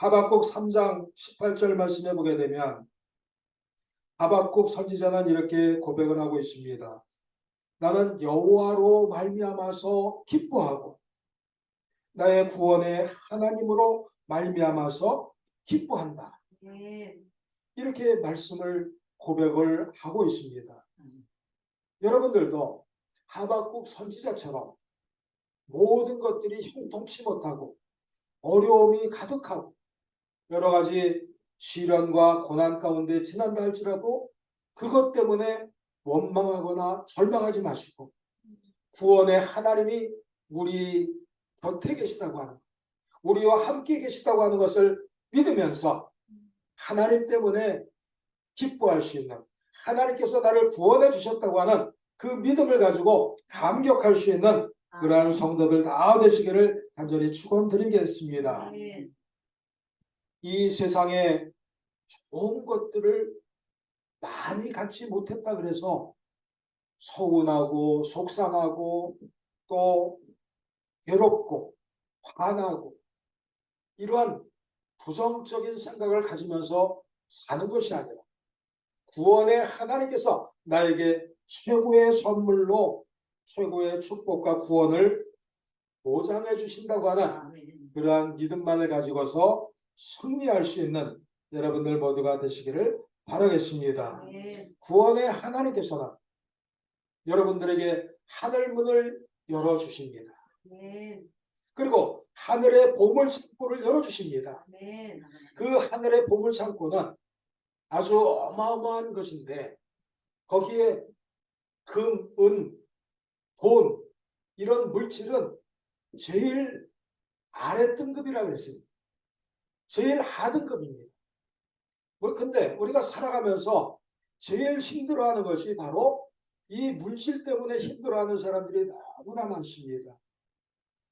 하박국 3장 18절 말씀해 보게 되면 하박국 선지자는 이렇게 고백을 하고 있습니다. 나는 여호와로 말미암아서 기뻐하고 나의 구원의 하나님으로 말미암아서 기뻐한다. 이렇게 말씀을 고백을 하고 있습니다. 여러분들도 하박국 선지자처럼 모든 것들이 형통치 못하고 어려움이 가득하고 여러 가지 시련과 고난 가운데 지난다 할지라도 그것 때문에 원망하거나 절망하지 마시고 구원의 하나님이 우리 곁에 계시다고 하는 것, 우리와 함께 계시다고 하는 것을 믿으면서 하나님 때문에 기뻐할 수 있는 하나님께서 나를 구원해 주셨다고 하는 그 믿음을 가지고 감격할 수 있는 그러한 성도들 다 되시기를 간절히 축원드리겠습니다. 이 세상에 좋은 것들을 많이 갖지 못했다 그래서 서운하고 속상하고 또 괴롭고 화나고 이러한 부정적인 생각을 가지면서 사는 것이 아니라 구원의 하나님께서 나에게 최고의 선물로 최고의 축복과 구원을 보장해 주신다고 하는. 그러한 믿음만을 가지고서 승리할 수 있는 여러분들 모두가 되시기를 바라겠습니다. 아멘. 구원의 하나님께서는 여러분들에게 하늘 문을 열어 주십니다. 아멘. 그리고 하늘의 보물 창고를 열어 주십니다. 아멘. 그 하늘의 보물 창고는 아주 어마어마한 것인데 거기에 금, 은, 돈 이런 물질은 제일 아래 등급이라고 그랬습니다. 제일 하등급입니다. 뭐 근데 우리가 살아가면서 제일 힘들어하는 것이 바로 이 물질 때문에 힘들어하는 사람들이 너무나 많습니다.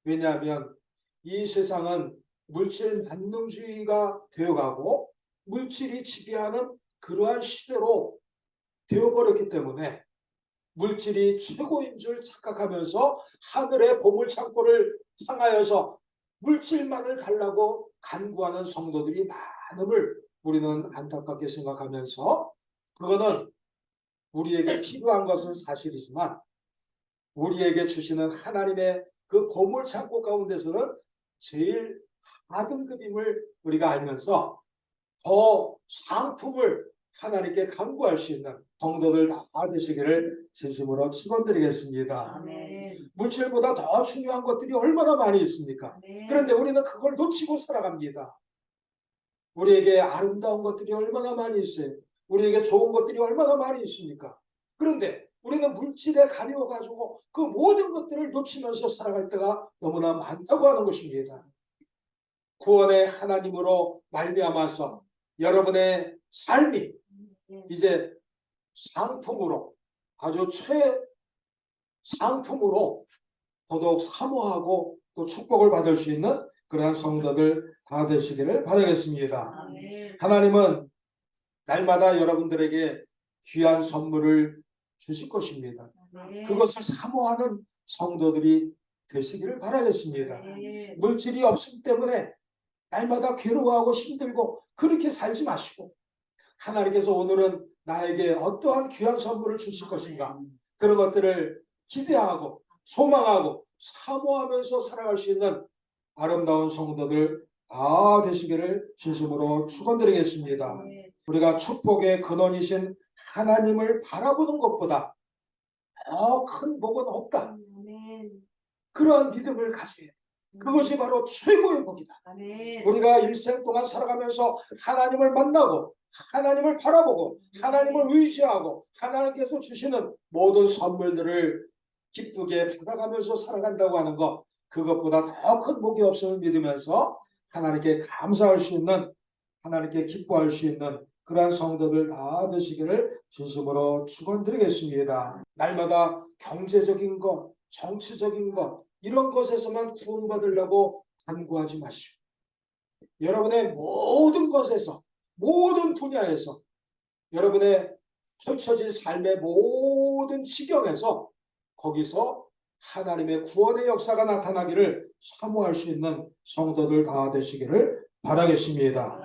왜냐하면 이 세상은 물질 만능주의가 되어가고 물질이 지배하는 그러한 시대로 되어버렸기 때문에 물질이 최고인 줄 착각하면서 하늘의 보물 창고를 향하여서 물질만을 달라고 간구하는 성도들이 많음을 우리는 안타깝게 생각하면서 그거는 우리에게 필요한 것은 사실이지만 우리에게 주시는 하나님의 그 보물 창고 가운데서는 제일 하등급임을 우리가 알면서 더 상품을 하나님께 간구할 수 있는 성도들 다 되시기를 진심으로 축원드리겠습니다. 물질보다 더 중요한 것들이 얼마나 많이 있습니까? 아멘. 그런데 우리는 그걸 놓치고 살아갑니다. 우리에게 아름다운 것들이 얼마나 많이 있어요. 우리에게 좋은 것들이 얼마나 많이 있습니까? 그런데 우리는 물질에 가려워가지고 그 모든 것들을 놓치면서 살아갈 때가 너무나 많다고 하는 것입니다. 구원의 하나님으로 말미암아서 여러분의 삶이. 이제 상품으로 아주 최 상품으로 더더욱 사모하고 또 축복을 받을 수 있는 그러한 성도들 다 되시기를 바라겠습니다. 아멘. 하나님은 날마다 여러분들에게 귀한 선물을 주실 것입니다. 아멘. 그것을 사모하는 성도들이 되시기를 바라겠습니다. 아멘. 물질이 없음 때문에 날마다 괴로워하고 힘들고 그렇게 살지 마시고 하나님께서 오늘은 나에게 어떠한 귀한 선물을 주실 것인가 그런 것들을 기대하고 소망하고 사모하면서 살아갈 수 있는 아름다운 성도들 다 되시기를 진심으로 축원드리겠습니다. 우리가 축복의 근원이신 하나님을 바라보는 것보다 더 큰 복은 없다. 그러한 믿음을 가져야 돼. 그것이 바로 최고의 복이다. 아멘. 우리가 일생 동안 살아가면서 하나님을 만나고 하나님을 바라보고 하나님을 의지하고 하나님께서 주시는 모든 선물들을 기쁘게 받아가면서 살아간다고 하는 것 그것보다 더 큰 복이 없음을 믿으면서 하나님께 감사할 수 있는 하나님께 기뻐할 수 있는 그러한 성도들 다 되시기를 진심으로 축원드리겠습니다. 날마다 경제적인 것, 정치적인 것 이런 것에서만 구원받으려고 간구하지 마시고 여러분의 모든 것에서 모든 분야에서 여러분의 펼쳐진 삶의 모든 지경에서 거기서 하나님의 구원의 역사가 나타나기를 사모할 수 있는 성도들 다 되시기를 바라겠습니다.